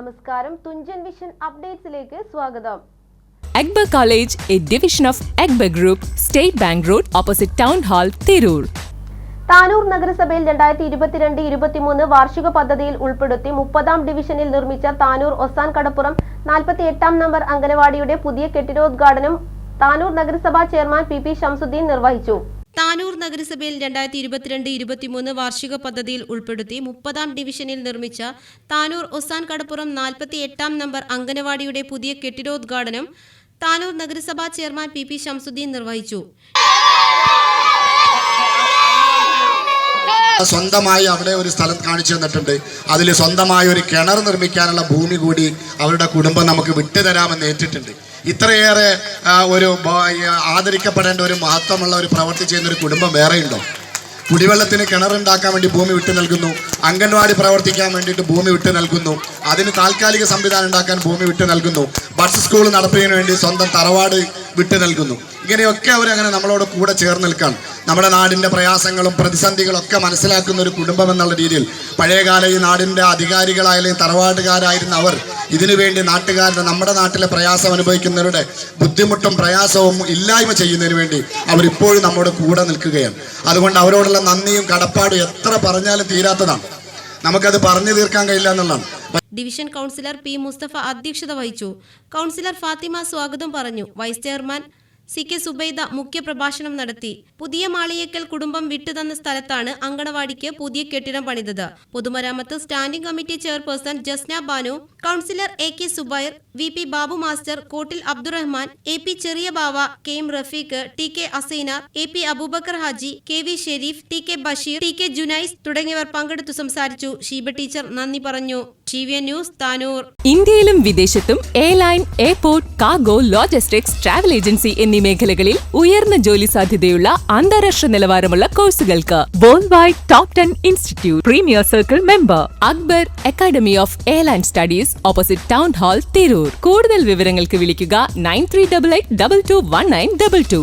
നമസ്കാരം. തുഞ്ചൻ വിഷൻ അപ്ഡേറ്റ്സിലേക്ക് സ്വാഗതം. Akbar college A division of Akbar group state bank road opposite town hall Tirur. Tanur നഗരസഭയിൽ രണ്ടായിരത്തി ഇരുപത്തിരണ്ട് ഇരുപത്തിമൂന്ന് വാർഷിക പദ്ധതിയിൽ ഉൾപ്പെടുത്തി മുപ്പതാം ഡിവിഷനിൽ നിർമ്മിച്ച താനൂർ ഒസാൻ കടപ്പുറം നാൽപ്പത്തി എട്ടാം നമ്പർ അംഗനവാടിയുടെ പുതിയ കെട്ടിടോദ്ഘാടനം താനൂർ നഗരസഭാ ചെയർമാൻ പി പി ഷംസുദ്ദീൻ നിർവഹിച്ചു. താനൂർ നഗരസഭയിൽ രണ്ടായിരത്തി ഇരുപത്തിരണ്ട് ഇരുപത്തിമൂന്ന് വാർഷിക പദ്ധതിയിൽ ഉൾപ്പെടുത്തി മുപ്പതാം ഡിവിഷനിൽ നിർമ്മിച്ച താനൂർ ഒസാൻ കടപ്പുറം നാൽപ്പത്തി എട്ടാം നമ്പർ അംഗനവാടിയുടെ പുതിയ കെട്ടിടോദ്ഘാടനം താനൂർ നഗരസഭാ ചെയർമാൻ പി പി ഷംസുദ്ദീൻ നിർവഹിച്ചു. സ്വന്തമായി അവിടെ ഒരു സ്ഥലം കാണിച്ചു തന്നിട്ടുണ്ട്. അതിൽ സ്വന്തമായി ഒരു കിണർ നിർമ്മിക്കാനുള്ള ഭൂമി കൂടി അവരുടെ കുടുംബം നമുക്ക് വിട്ടുതരാമെന്ന് ഏറ്റിട്ടുണ്ട്. ഇത്രയേറെ ഒരു ആദരിക്കപ്പെടേണ്ട ഒരു മഹത്വമുള്ള ഒരു പ്രവൃത്തി ചെയ്യുന്ന ഒരു കുടുംബം വേറെയുണ്ടോ കുടിവെള്ളത്തിന് കിണറുണ്ടാക്കാൻ വേണ്ടി ഭൂമി വിട്ടു നൽകുന്നു. അംഗൻവാടി പ്രവർത്തിക്കാൻ വേണ്ടിയിട്ട് ഭൂമി വിട്ടു നൽകുന്നു. അതിന് താൽക്കാലിക സംവിധാനം ഉണ്ടാക്കാൻ ഭൂമി വിട്ടു നൽകുന്നു. ബസ് സ്കൂൾ നടത്തുന്നതിന് വേണ്ടി സ്വന്തം തറവാട് വിട്ടു നൽകുന്നു. ഇങ്ങനെയൊക്കെ അവരങ്ങനെ നമ്മളോട് കൂടെ ചേർന്ന് നിൽക്കാൻ നമ്മുടെ നാടിന്റെ പ്രയാസങ്ങളും പ്രതിസന്ധികളൊക്കെ മനസ്സിലാക്കുന്ന ഒരു കുടുംബം എന്നുള്ള രീതിയിൽ പഴയകാല ഈ നാടിന്റെ അധികാരികളായാലും തറവാട്ടുകാരായിരുന്ന അവർ ഇതിനു വേണ്ടി നാട്ടുകാരുടെ നമ്മുടെ നാട്ടിലെ പ്രയാസം അനുഭവിക്കുന്നവരുടെ ബുദ്ധിമുട്ടും പ്രയാസവും ഇല്ലായ്മ ചെയ്യുന്നതിന് വേണ്ടി അവരിപ്പോഴും നമ്മുടെ കൂടെ നിൽക്കുകയാണ്. അതുകൊണ്ട് അവരോടുള്ള നന്ദിയും കടപ്പാടും എത്ര പറഞ്ഞാലും തീരാത്തതാണ്. നമുക്കത് പറഞ്ഞു തീർക്കാൻ കഴിയില്ല എന്നുള്ളതാണ്. ഡിവിഷൻ കൗൺസിലർ പി മുസ്തഫ അധ്യക്ഷത വഹിച്ചു. കൗൺസിലർ ഫാത്തിമ സ്വാഗതം പറഞ്ഞു. Vice chairman C K Subaida മുഖ്യപ്രഭാഷണം നടത്തി. പുതിയ മാളിയേക്കൽ കുടുംബം വിട്ടുതന്ന സ്ഥലത്താണ് അങ്കണവാടിക്ക് പുതിയ കെട്ടിടം പണിതത്. പൊതുമരാമത്ത് standing committee chairperson Jasna Banu councillor A K Subair V P Babu master Kottil Abdurahman A P Cheriya Bava K M Rafeeq T K Asaina A P Aboobacker Haji K V Shereef T K Basheer T K Junais തുടങ്ങിയവർ പങ്കെടുത്തു സംസാരിച്ചു. Sheeba teacher നന്ദി പറഞ്ഞു. News Tanur. ഇന്ത്യയിലും വിദേശത്തും airline airport cargo logistics travel agency എന്നീ മേഖലകളിൽ ഉയർന്ന ജോലി സാധ്യതയുള്ള അന്താരാഷ്ട്ര നിലവാരമുള്ള കോഴ്സുകൾക്ക് world wide top ten institute premier circle member Akbar academy of airline studies opposite town hall Tirur കൂടുതൽ വിവരങ്ങൾക്ക് വിളിക്കുക nine three double eight double two one nine double two